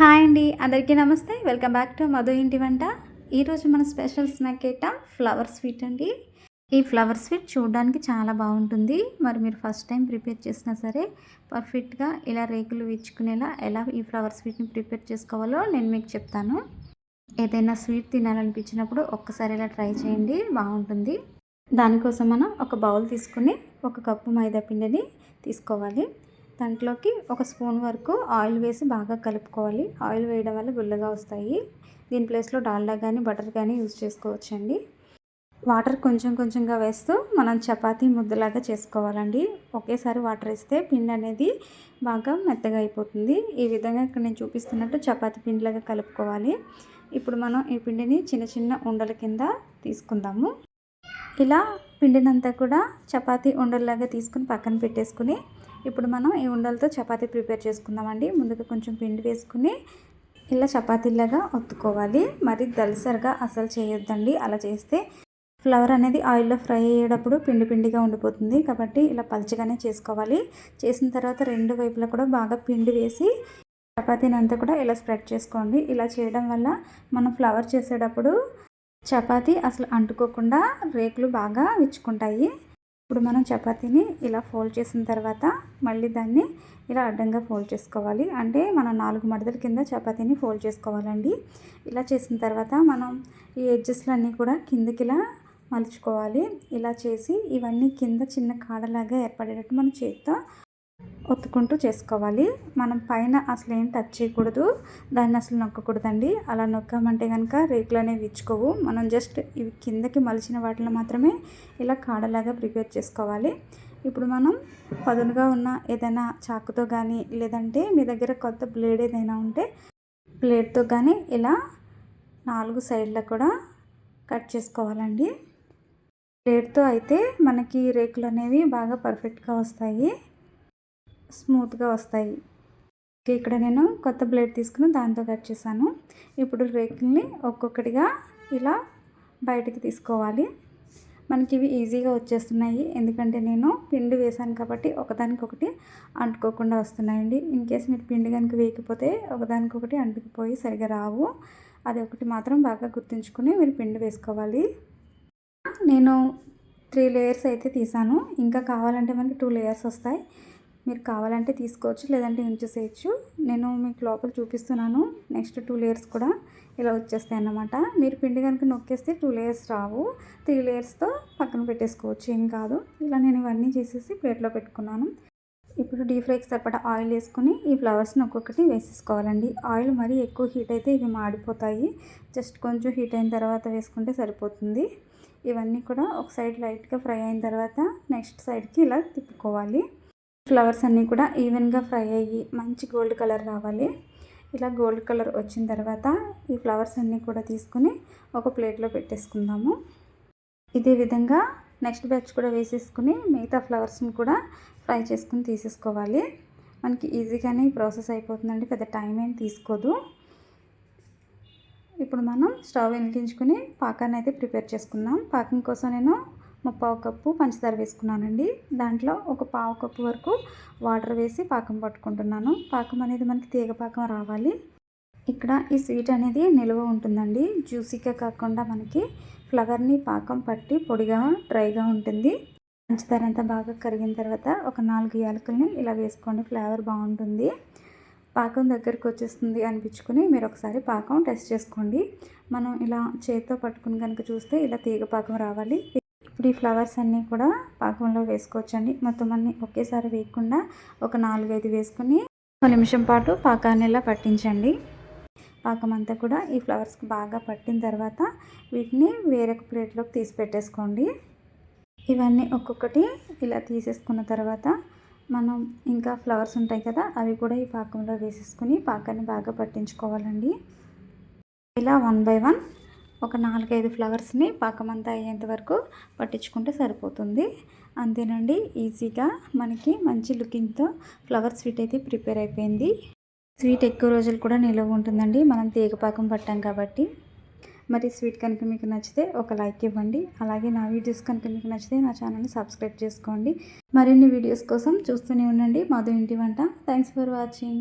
Hi అండి అందరికీ నమస్తే. వెల్కమ్ బ్యాక్ టు మధు ఇంటి వంట. ఈరోజు మన special snack item flower sweet అండి. ఈ ఫ్లవర్ స్వీట్ చూడడానికి చాలా బాగుంటుంది. మరి మీరు ఫస్ట్ టైం ప్రిపేర్ చేసినా సరే పర్ఫెక్ట్గా ఇలా రేకులు విచ్చుకునేలా ఎలా ఈ ఫ్లవర్ స్వీట్ని ప్రిపేర్ చేసుకోవాలో నేను మీకు చెప్తాను. ఏదైనా స్వీట్ తినాలనిపించినప్పుడు ఒక్కసారి ఇలా ట్రై చేయండి బాగుంటుంది. దానికోసం మనం ఒక బౌల్ తీసుకుని ఒక కప్పు మైదా పిండిని తీసుకోవాలి. దాంట్లోకి ఒక స్పూన్ వరకు ఆయిల్ వేసి బాగా కలుపుకోవాలి. ఆయిల్ వేయడం వల్ల గుల్లగా వస్తాయి. దీని ప్లేస్లో డాల్డా కానీ బటర్ కానీ యూజ్ చేసుకోవచ్చండి. వాటర్ కొంచెం కొంచెంగా వేస్తూ మనం చపాతీ ముద్దలాగా చేసుకోవాలండి. ఒకేసారి వాటర్ వేస్తే పిండి అనేది బాగా మెత్తగా అయిపోతుంది. ఈ విధంగా ఇక్కడ నేను చూపిస్తున్నట్టు చపాతీ పిండిలాగా కలుపుకోవాలి. ఇప్పుడు మనం ఈ పిండిని చిన్న చిన్న ఉండల కింద తీసుకుందాము. ఇలా పిండినంతా కూడా చపాతీ ఉండల్లాగా తీసుకుని పక్కన పెట్టేసుకుని ఇప్పుడు మనం ఈ ఉండలతో చపాతీ ప్రిపేర్ చేసుకుందామండి. ముందుగా కొంచెం పిండి వేసుకుని ఇలా చపాతీలాగా ఒత్తుకోవాలి. మరి దలసరిగా అసలు చేయొద్దండి. అలా చేస్తే ఫ్లవర్ అనేది ఆయిల్లో ఫ్రై అయ్యేటప్పుడు పిండి పిండిగా ఉండిపోతుంది. కాబట్టి ఇలా పలచగానే చేసుకోవాలి. చేసిన తర్వాత రెండు వైపులా కూడా బాగా పిండి వేసి చపాతీని అంతా కూడా ఇలా స్ప్రెడ్ చేసుకోండి. ఇలా చేయడం వల్ల మనం ఫ్లవర్ చేసేటప్పుడు చపాతీ అసలు అంటుకోకుండా రేకులు బాగా విచ్చుకుంటాయి. ఇప్పుడు మనం చపాతీని ఇలా ఫోల్డ్ చేసిన తర్వాత మళ్ళీ దాన్ని ఇలా అడ్డంగా ఫోల్డ్ చేసుకోవాలి. అంటే మనం నాలుగు మడతల కింద చపాతీని ఫోల్డ్ చేసుకోవాలండి. ఇలా చేసిన తర్వాత మనం ఈ ఎడ్జెస్లన్నీ కూడా కిందకి ఇలా మలుచుకోవాలి. ఇలా చేసి ఇవన్నీ కింద చిన్న కాడలాగా ఏర్పడేటట్టు మనం చేత్తో ఒత్తుకుంటూ చేసుకోవాలి. మనం పైన అసలు ఏం టచ్ చేయకూడదు. దాన్ని అసలు నొక్కకూడదండి. అలా నొక్కామంటే కనుక రేకులు అనేవి ఇచ్చుకోవు. మనం జస్ట్ ఇవి కిందకి మలిచిన వాటిలో మాత్రమే ఇలా కాడలాగా ప్రిపేర్ చేసుకోవాలి. ఇప్పుడు మనం పదునుగా ఉన్న ఏదైనా చాకుతో కానీ లేదంటే మీ దగ్గర కొత్త బ్లేడ్ ఏదైనా ఉంటే బ్లేడ్తో కానీ ఇలా నాలుగు సైడ్ల కూడా కట్ చేసుకోవాలండి. బ్లేడ్తో అయితే మనకి రేకులు అనేవి బాగా పర్ఫెక్ట్గా వస్తాయి. స్మూత్గా వస్తాయి. ఇక్కడ నేను కొత్త బ్లేడ్ తీసుకుని దాంతో కట్ చేశాను. ఇప్పుడు రేకుల్ని ఒక్కొక్కటిగా ఇలా బయటికి తీసుకోవాలి. మనకి ఇవి ఈజీగా వచ్చేస్తున్నాయి. ఎందుకంటే నేను పిండి వేసాను కాబట్టి ఒకదానికొకటి అంటుకోకుండా వస్తున్నాయండి. ఇన్ కేస్ మీరు పిండి కనుక వేయకపోతే ఒకదానికొకటి అంటుకుపోయి సరిగా రావు. అది ఒకటి మాత్రం బాగా గుర్తుంచుకుని మీరు పిండి వేసుకోవాలి. నేను త్రీ లేయర్స్ అయితే తీసాను ఇంకా కావాలంటే మనకి టూ లేయర్స్ వస్తాయి. మీరు కావాలంటే తీసుకోవచ్చు లేదంటే ఉంచేసేయచ్చు. నేను మీకు లోపల చూపిస్తున్నాను. నెక్స్ట్ టూ లేయర్స్ కూడా ఇలా వచ్చేస్తాయి అన్నమాట మీరు పిండి కనుక నొక్కేస్తే టూ లేయర్స్ రావు. త్రీ లేయర్స్తో పక్కన పెట్టేసుకోవచ్చు. ఏం కాదు. ఇలా నేను ఇవన్నీ చేసేసి ప్లేట్లో పెట్టుకున్నాను. ఇప్పుడు డీప్ ఫ్రైకి సరిపడా ఆయిల్ వేసుకుని ఈ ఫ్లవర్స్ని ఒక్కొక్కటి వేసేసుకోవాలండి. ఆయిల్ మరీ ఎక్కువ హీట్ అయితే ఇవి మాడిపోతాయి. జస్ట్ కొంచెం హీట్ అయిన తర్వాత వేసుకుంటే సరిపోతుంది. ఇవన్నీ కూడా ఒక సైడ్ లైట్గా ఫ్రై అయిన తర్వాత నెక్స్ట్ సైడ్కి ఇలా తిప్పుకోవాలి. ఫ్లవర్స్ అన్నీ కూడా ఈవెన్గా ఫ్రై అయ్యి మంచి గోల్డ్ కలర్ రావాలి. ఇలా గోల్డ్ కలర్ వచ్చిన తర్వాత ఈ ఫ్లవర్స్ అన్నీ కూడా తీసుకుని ఒక ప్లేట్లో పెట్టేసుకుందాము. ఇదే విధంగా నెక్స్ట్ బ్యాచ్ కూడా వేసేసుకుని మిగతా ఫ్లవర్స్ని కూడా ఫ్రై చేసుకుని తీసేసుకోవాలి. మనకి ఈజీగానే ఈ ప్రాసెస్ అయిపోతుందండి పెద్ద టైం ఏం తీసుకోదు. ఇప్పుడు మనం స్టవ్ వెలిగించుకుని పాకాన్ని అయితే ప్రిపేర్ చేసుకుందాం. పాకం కోసం నేను ముప్పావు కప్పు పంచదార వేసుకున్నానండి. దాంట్లో ఒక పావు కప్పు వరకు వాటర్ వేసి పాకం పట్టుకుంటున్నాను. పాకం అనేది మనకి తీగ పాకం రావాలి. ఇక్కడ ఈ స్వీట్ అనేది నిల్వ ఉంటుందండి. జ్యూసీగా కాకుండా మనకి ఫ్లవర్ని పాకం పట్టి పొడిగా డ్రైగా ఉంటుంది. పంచదార అంతా బాగా కరిగిన తర్వాత ఒక నాలుగు యాలకుల్ని ఇలా వేసుకోండి. ఫ్లేవర్ బాగుంటుంది. పాకం దగ్గరికి వచ్చేస్తుంది అనిపించుకుని మీరు ఒకసారి పాకం టెస్ట్ చేసుకోండి. మనం ఇలా చేతితో పట్టుకుని కనుక చూస్తే ఇలా తీగ పాకం రావాలి. ఇప్పుడు ఈ ఫ్లవర్స్ అన్నీ కూడా పాకంలో వేసుకోవచ్చండి. మొత్తం అన్నీ ఒకేసారి వేయకుండా ఒక నాలుగైదు వేసుకుని ఒక నిమిషం పాటు పాకాన్ని ఇలా పట్టించండి. పాకం అంతా కూడా ఈ ఫ్లవర్స్కి బాగా పట్టిన తర్వాత వీటిని వేరొక ప్లేట్లోకి తీసి పెట్టేసుకోండి. ఇవన్నీ ఒక్కొక్కటి ఇలా తీసేసుకున్న తర్వాత మనం ఇంకా ఫ్లవర్స్ ఉంటాయి కదా అవి కూడా ఈ పాకంలో వేసేసుకుని పాకాన్ని బాగా పట్టించుకోవాలండి. ఇలా వన్ బై వన్ ఒక నాలుగైదు ఫ్లవర్స్ని పాకమంతా అయ్యేంత వరకు పట్టించుకుంటే సరిపోతుంది. అంతేనండి ఈజీగా మనకి మంచి లుకింగ్తో ఫ్లవర్ స్వీట్ అయితే ప్రిపేర్ అయిపోయింది. స్వీట్ ఎక్కువ రోజులు కూడా నిల్వ ఉంటుందండి మనం తీగపాకం పట్టాం కాబట్టి. మరి స్వీట్ కనుక మీకు నచ్చితే ఒక లైక్ ఇవ్వండి అలాగే నా వీడియోస్ కనుక మీకు నచ్చితే నా ఛానల్ని సబ్స్క్రైబ్ చేసుకోండి. మరిన్ని వీడియోస్ కోసం చూస్తూనే ఉండండి మధు ఇంటి వంట. Thanks for watching.